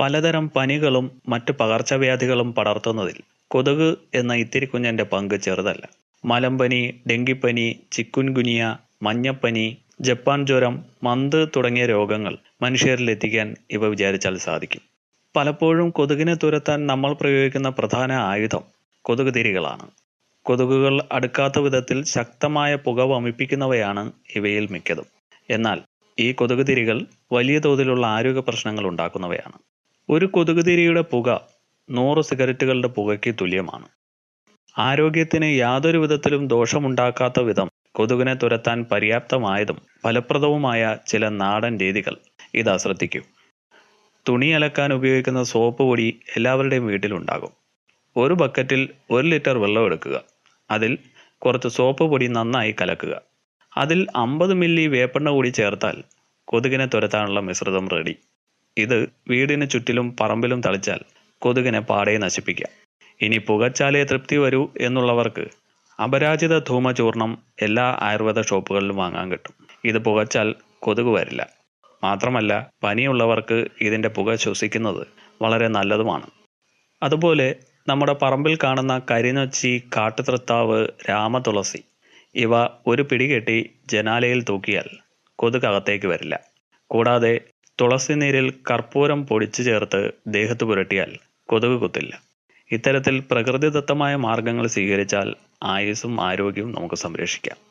പലതരം പനികളും മറ്റ് പകർച്ചവ്യാധികളും പടർത്തുന്നതിൽ കൊതുക് എന്ന ഇത്തിരി കുഞ്ഞന്റെ പങ്ക് ചെറുതല്ല. മലമ്പനി ഡെങ്കിപ്പനി ചിക്കുൻഗുനിയ മഞ്ഞപ്പനി ജപ്പാൻ ജ്വരം മന്ത് തുടങ്ങിയ രോഗങ്ങൾ മനുഷ്യരിൽ എത്തിക്കാൻ ഇവ വിചാരിച്ചാൽ സാധിക്കും. പലപ്പോഴും കൊതുകിനെ തുരത്താൻ നമ്മൾ പ്രയോഗിക്കുന്ന പ്രധാന ആയുധം കൊതുക് തിരികളാണ് കൊതുകുകൾ അടുക്കാത്ത വിധത്തിൽ ശക്തമായ പുക വമിപ്പിക്കുന്നവയാണ് ഇവയിൽ മിക്കതും. എന്നാൽ ഈ കൊതുക് തിരികൾ വലിയ തോതിലുള്ള ആരോഗ്യ പ്രശ്നങ്ങൾ ഉണ്ടാക്കുന്നവയാണ്. ഒരു കൊതുകുതിരിയുടെ പുക നൂറ് സിഗരറ്റുകളുടെ പുകയ്ക്ക് തുല്യമാണ്. ആരോഗ്യത്തിന് യാതൊരു വിധത്തിലും ദോഷമുണ്ടാക്കാത്ത വിധം കൊതുകിനെ തുരത്താൻ പര്യാപ്തമായതും ഫലപ്രദവുമായ ചില നാടൻ രീതികൾ ഇതാ ശ്രദ്ധിക്കൂ. തുണി അലക്കാൻ ഉപയോഗിക്കുന്ന സോപ്പ് പൊടി എല്ലാവരുടെയും വീട്ടിലുണ്ടാകും. ഒരു ബക്കറ്റിൽ ഒരു ലിറ്റർ വെള്ളം എടുക്കുക. അതിൽ കുറച്ച് സോപ്പ് പൊടി നന്നായി കലക്കുക. അതിൽ അമ്പത് മില്ലി വേപ്പെണ്ണ കൂടി ചേർത്താൽ കൊതുകിനെ തുരത്താനുള്ള മിശ്രിതം റെഡി. ഇത് വീടിന് ചുറ്റിലും പറമ്പിലും തളിച്ചാൽ കൊതുകിനെ പാടെ നശിപ്പിക്കാം. ഇനി പുകച്ചാലേ തൃപ്തി വരൂ എന്നുള്ളവർക്ക് അപരാജിത ധൂമചൂർണം എല്ലാ ആയുർവേദ ഷോപ്പുകളിലും വാങ്ങാൻ കിട്ടും. ഇത് പുകച്ചാൽ കൊതുക് വരില്ല. മാത്രമല്ല പനിയുള്ളവർക്ക് ഇതിന്റെ പുക ശ്വസിക്കുന്നത് വളരെ നല്ലതുമാണ്. അതുപോലെ നമ്മുടെ പറമ്പിൽ കാണുന്ന കരിനൊച്ചി കാട്ടുതൃത്താവ് രാമതുളസി ഇവ ഒരു പിടികെട്ടി ജനാലയിൽ തൂക്കിയാൽ കൊതുക് അകത്തേക്ക് വരില്ല. കൂടാതെ തുളസി നീരിൽ കർപ്പൂരം പൊടിച്ചു ചേർത്ത് ദേഹത്ത് പുരട്ടിയാൽ കൊതുക് കുത്തില്ല. ഇത്തരത്തിൽ പ്രകൃതിദത്തമായ മാർഗങ്ങൾ സ്വീകരിച്ചാൽ ആയുസ്സും ആരോഗ്യവും നമുക്ക് സംരക്ഷിക്കാം.